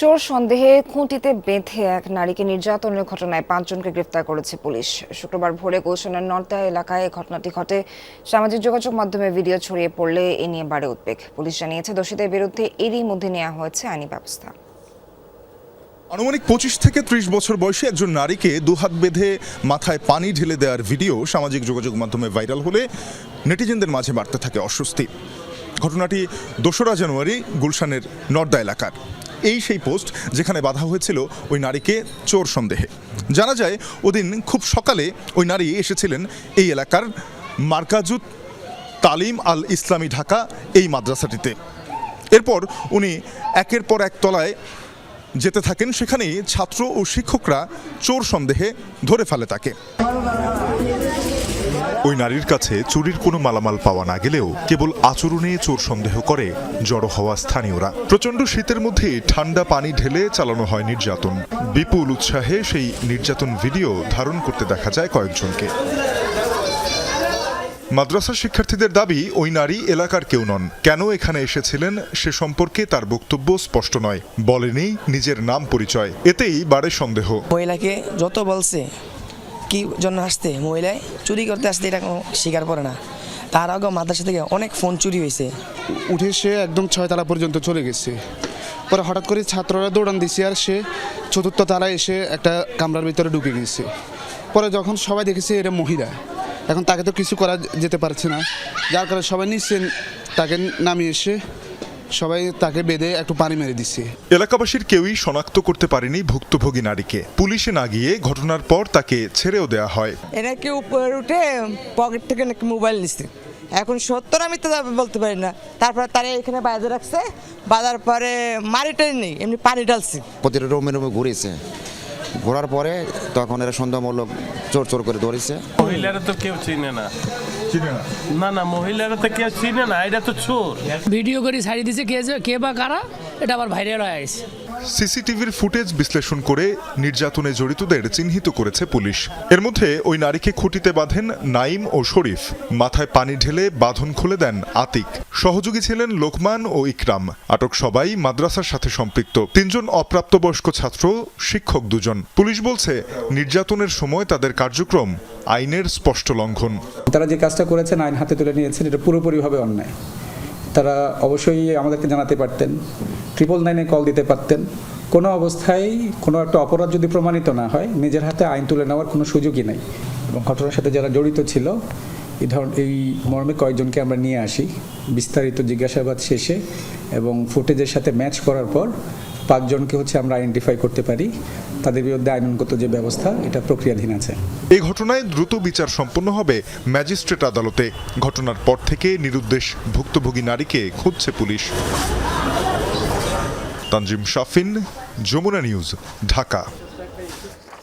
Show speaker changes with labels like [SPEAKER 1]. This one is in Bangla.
[SPEAKER 1] চোর সন্দেহে খুঁটিতে বেঁধে এক নারীকে নির্যাতনের ঘটনায় পাঁচজনকে গ্রেফতার করেছে পুলিশ। শুক্রবার ভোরে গুলশানের নর্দা এলাকায় ঘটনাটি ঘটে। সামাজিক যোগাযোগ মাধ্যমে ভিডিও ছড়িয়ে পড়লে এ নিয়ে বাড়ে উদ্বেগ। পুলিশ জানিয়েছে, দোষীদের বিরুদ্ধে এরই মধ্যে নেওয়া হয়েছে আইনি ব্যবস্থা।
[SPEAKER 2] আনুমানিক পঁচিশ থেকে ত্রিশ বছর বয়সী একজন নারীকে দুহাত বেঁধে মাথায় পানি ঢেলে দেওয়ার ভিডিও সামাজিক যোগাযোগ মাধ্যমে ভাইরাল হলে নেটিজেনদের মাঝে বাড়তে থাকে অস্বস্তি। ঘটনাটি দোসরা জানুয়ারি গুলশানের নর্দা এলাকার। এই সেই পোস্ট যেখানে বাধা হয়েছিল ওই নারীকে চোর সন্দেহে। জানা যায়, ওদিন খুব সকালে ওই নারী এসেছিলেন এই এলাকার মার্কাজুত তালিম আল ইসলামী ঢাকা এই মাদ্রাসাটিতে। এরপর উনি একের পর এক তলায় যেতে থাকেন, সেখানেই ছাত্র ও শিক্ষকরা চোর সন্দেহে ধরে ফেলে তাকে। ওই নারীর কাছে চুরির কোনো মালামাল পাওয়া না গেলেও কেবল আচরণে চোর সন্দেহ করে জড়ো হওয়া স্থানীয়রা। প্রচণ্ড শীতের মধ্যে ঠান্ডা পানি ঢেলে চালানো হয় নির্যাতন। বিপুল উৎসাহে সেই নির্যাতন ভিডিও ধারণ করতে দেখা যায় কয়েকজনকে। মাদ্রাসা শিক্ষার্থীদের দাবি, ওই নারী এলাকার কেউ নন। কেন এখানে এসেছিলেন সে সম্পর্কে তার বক্তব্য স্পষ্ট নয়। বলেনি নিজের নাম পরিচয়। এতেই বাড়ে সন্দেহ।
[SPEAKER 3] মহিলাকে যত বলছে কি জন্য আসতে? মহিলায় চুরি করতে আসতে এটা কোনো স্বীকার করে না। তার আগে মাদ্রাসা থেকে অনেক ফোন চুরি হয়েছে।
[SPEAKER 4] উঠে সে একদম ছয়তলা পর্যন্ত চলে গেছে। পরে হঠাৎ করে ছাত্ররা দৌড়ান দিছে আর সে চতুর্থ তলায় এসে একটা কামরার ভিতরে ঢুকে গেছে। পরে যখন সবাই দেখেছে এটা মহিলা, এখন তাকে তো কিছু করা যেতে পারছে না। যার কারণে সবাই নিচ্ছে তাকে নামিয়ে এসে সবাই তাকে বেঁধে একটু পানি মেরে দিচ্ছে।
[SPEAKER 2] এলাকাবাসীর কেউই শনাক্ত করতে পারেনি ভুক্তভোগী নারীকে। পুলিশে না গিয়ে ঘটনার পর তাকে ছেড়েও দেয়া হয়।
[SPEAKER 5] এনাকে উপরে উঠে পকেট থেকে নাকি মোবাইল নিচ্ছে? এখন সত্তর আমি তো বলতে পারি না। তারপরে তারা এখানে বাজে রাখছে বাজার পরে মারিটাই নেই এমনি পানি ঢালছে।
[SPEAKER 6] প্রতিটা রোমে রোমে ঘুরেছে। ঘোরার পরে তখন এরা সন্দেহমূলক চোর চোর করে ধরেছে।
[SPEAKER 7] মহিলারা তো কেউ চিনে না। না। না মহিলারা তো কেউ চিনে না এটা তো চোর।
[SPEAKER 8] ভিডিও করে সারি দিছে কে যে কে বা কারা এটা আবার ভাইরাল হয়ে গেছে।
[SPEAKER 2] সিসিটিভির ফুটেজ বিশ্লেষণ করে নির্যাতনে জড়িতদের চিহ্নিত করেছে পুলিশ। এর মধ্যে ওই নারীকে খুঁটিতে বাঁধেন নাইম ও শরীফ। মাথায় পানি ঢেলে বাঁধন খুলে দেন আতিক। সহযোগী ছিলেন লোকমান ও ইকরাম। আটক সবাই মাদ্রাসার সাথে সম্পৃক্ত। তিনজন অপ্রাপ্তবয়স্ক ছাত্র, শিক্ষক দুজন। পুলিশ বলছে, নির্যাতনের সময় তাদের কার্যক্রম আইনের স্পষ্ট লঙ্ঘন।
[SPEAKER 9] তারা যে কাজটা করেছেন, আইন হাতে তুলে নিয়েছেন, এটা পুরোপুরিভাবে অন্যায়। তারা অবশ্যই আমাদেরকে জানাতে পারতেন ট্রিপল নাইনে কল দিতে পারতেন। কোনো অবস্থায় কোনো একটা অপরাধ যদি প্রমাণিত না হয়, নিজের হাতে আইন তুলে নেওয়ার কোনো সুযোগই নেই। এবং ঘটনার সাথে যারা জড়িত ছিল, এই ধর এই মর্মে কয়েকজনকে আমরা নিয়ে আসি। বিস্তারিত জিজ্ঞাসাবাদ শেষে এবং ফুটেজের সাথে ম্যাচ করার পর পাঁচজনকে হচ্ছে আমরা আইডেন্টিফাই করতে পারি। তাদের বিরুদ্ধে আইনগত যে ব্যবস্থা, এটা প্রক্রিয়াধীন আছে।
[SPEAKER 2] এই ঘটনায় দ্রুত বিচার সম্পন্ন হবে ম্যাজিস্ট্রেট আদালতে। ঘটনার পর থেকে নিরুদ্দেশ ভুক্তভোগী নারীকে খুঁজছে পুলিশ। তানজিম শাফিন, যমুনা নিউজ, ঢাকা।